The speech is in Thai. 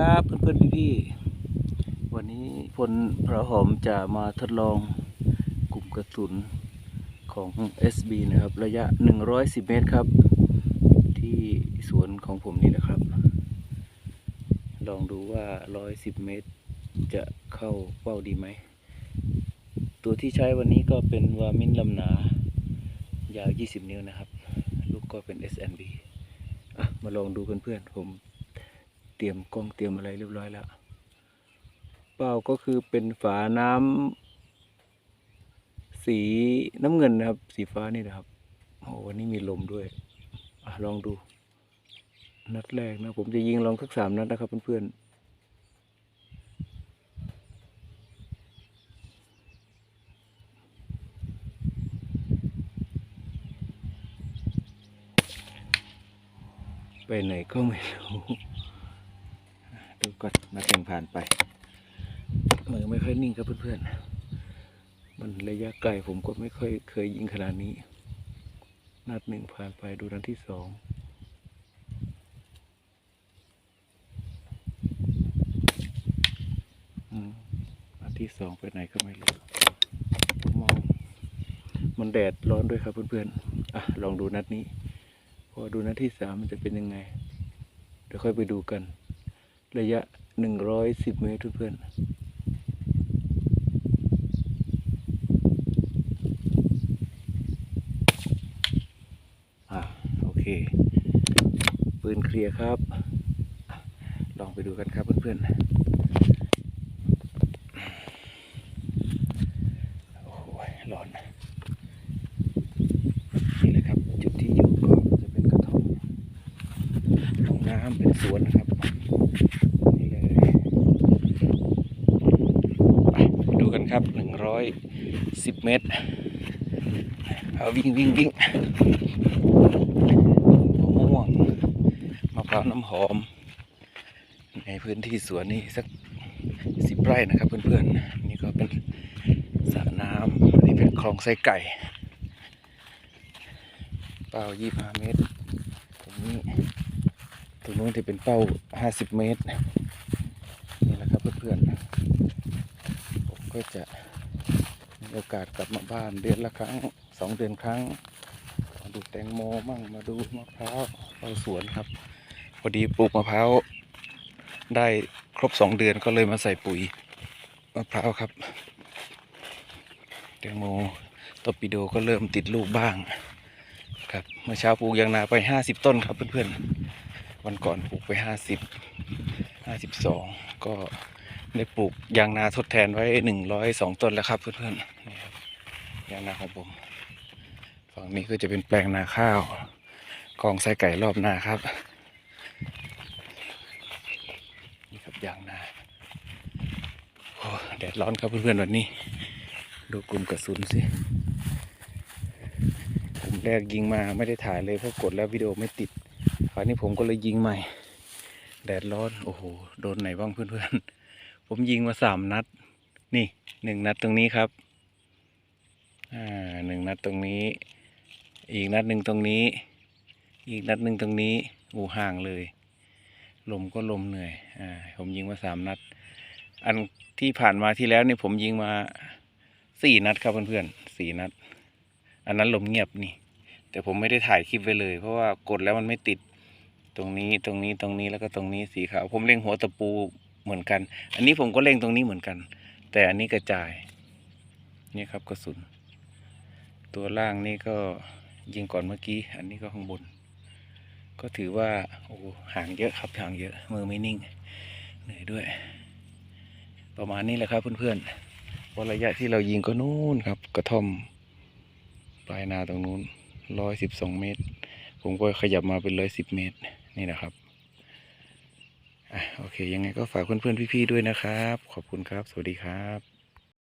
ครับเพื่อนๆพี่ๆวันนี้พลพระหอมจะมาทดลองกลุ่มกระสุนของ SB นะครับ ระยะ 110 เมตรครับ ที่สวนของผมนี่นะครับ ลองดูว่า 110 เมตรจะเข้าเป้าดีไหม ตัวที่ใช้วันนี้ก็เป็นวามินลำหนา ยาว 20 นิ้วนะครับ ลูกก็เป็น SNB มาลองดูเพื่อนๆผม เตรียมกล้องเตรียมอะไรเรียบร้อยแล้ว เป้าก็คือเป็นฝาน้ำสีน้ำเงินนะครับ สีฟ้านี่นะครับโอ้วันนี้มีลมด้วยอลองดู นัดแรกนะ ผมจะยิงลองสักสามนัดนะครับเพื่อนๆไปไหนก็ไม่รู้ ดูก่อนนัดหนึ่งผ่านไปมือไม่ค่อยนิ่งครับเพื่อนๆ มันระยะไกลผมก็ไม่ค่อยเคยยิงขนาดนี้ นัดหนึ่งผ่านไปดูนัดที่สองอืมนัดที่สองไปไหนก็ไม่รู้มองมันแดดร้อนด้วยครับเพื่อนๆ อะลองดูนัดนี้ พอดูนัดที่สามมันจะเป็นยังไง เดี๋ยวค่อยไปดูกัน ระยะหนึ่งร้อยสิบเมตรเพื่อนๆอะโอเค ปืนเคลียร์ครับ ลองไปดูกันครับเพื่อนๆ โอ้โหร้อน นี่แหละครับ จุดที่อยู่ก็จะเป็นกระท่อมตรงน้ำเป็นสวนนะครับ นี่เลยไปดูกันครับหนึ่งร้ อยสิบเมตรเอาวิ่งวิ่งวิ่งมะม่วงมะพร้าวน้ำหอม ในพื้นที่สวนนี่สักสิบไร่นะครับเพื่อนๆ นี่ก็เป็นสระน้ำอันนี้เป็นคลองไส้ไก่ เป้ายี่ห้าเมตร ตรงนี้ ตรงนู้นจะเป็นเป้าห้าสิบเมตร นี่แหละครับเพื่อนๆ ผมก็จะ มีโอกาสกลับมาบ้านเดือนละครั้งสองเดือนครั้งมาดูแตงโมมั่งมาดูมะพร้าวเข้าสวนครับ พอดีปลูกมะพร้าวได้ครบสองเดือนก็เลยมาใส่ปุ๋ยมะพร้าวครับแตงโมตอปิโดก็เริ่มติดลูกบ้างครับเมื่อเช้าปลูกยางนาไปห้าสิบต้นครับเพื่อนๆวันก่อนปลูกไปห้าสิบห้าสิบสองก็ ได้ปลูกยางนาทดแทนไว้หนึ่งร้อยสองต้นแล้วครับเพื่อนๆนี่ครับยางนาของผมฝั่งนี้ก็จะเป็นแปลงนาข้าวกองไส้ไก่รอบนาครับนี่ครับยางนาโอ้แดดร้อนครับเพื่อนๆวันนี้ ดูกลุ่มกระสุนสิผมแรกยิงมาไม่ได้ถ่ายเลยเพราะกดแล้ววิดีโอไม่ติดคราวนี้ผมก็เลยยิงใหม่ แดดร้อนโอ้โหโดนไหนบ้างเพื่อนๆ ผมยิงมาสามนัด นี่หนึ่งนัดตรงนี้ครับ อ่าหนึ่งนัดตรงนี้ อีกนัดหนึ่งตรงนี้ อีกนัดหนึ่งตรงนี้อ้ห่างเลย ลมก็ลมเหนื่อย อ่า ผมยิงมาสามนัด อันที่ผ่านมาที่แล้วเนี่ยผมยิงมาสี่นัดครับเพื่อนๆสี่นัด อันนั้นลมเงียบนี่ แต่ผมไม่ได้ถ่ายคลิปไว้เลย เพราะว่ากดแล้วมันไม่ติด ตรงนี้ ตรงนี้ ตรงนี้ แล้วก็ตรงนี้สีขาว ผมเล็งหัวตะปู เหมือนกัน อันนี้ผมก็เล็งตรงนี้เหมือนกัน แต่อันนี้กระจาย นี่ครับกระสุน ตัวล่างนี่ก็ยิงก่อนเมื่อกี้ อันนี้ก็ข้างบน ก็ถือว่า โอ้ห่างเยอะครับห่างเยอะ มือไม่นิ่ง เหนื่อยด้วย ประมาณนี้แหละครับเพื่อนๆเพระระยะที่เรายิงก็นู่นครับ กระท่อม ปลายนาตรงนู้นร้อยสิบสองเมตร ผมก็ขยับมาเป็นร้อยสิบเมตร นี่นะครับ อะโอเค ยังไงก็ฝากเพื่อนๆพี่ๆด้วยนะครับ ขอบคุณครับ สวัสดีครับ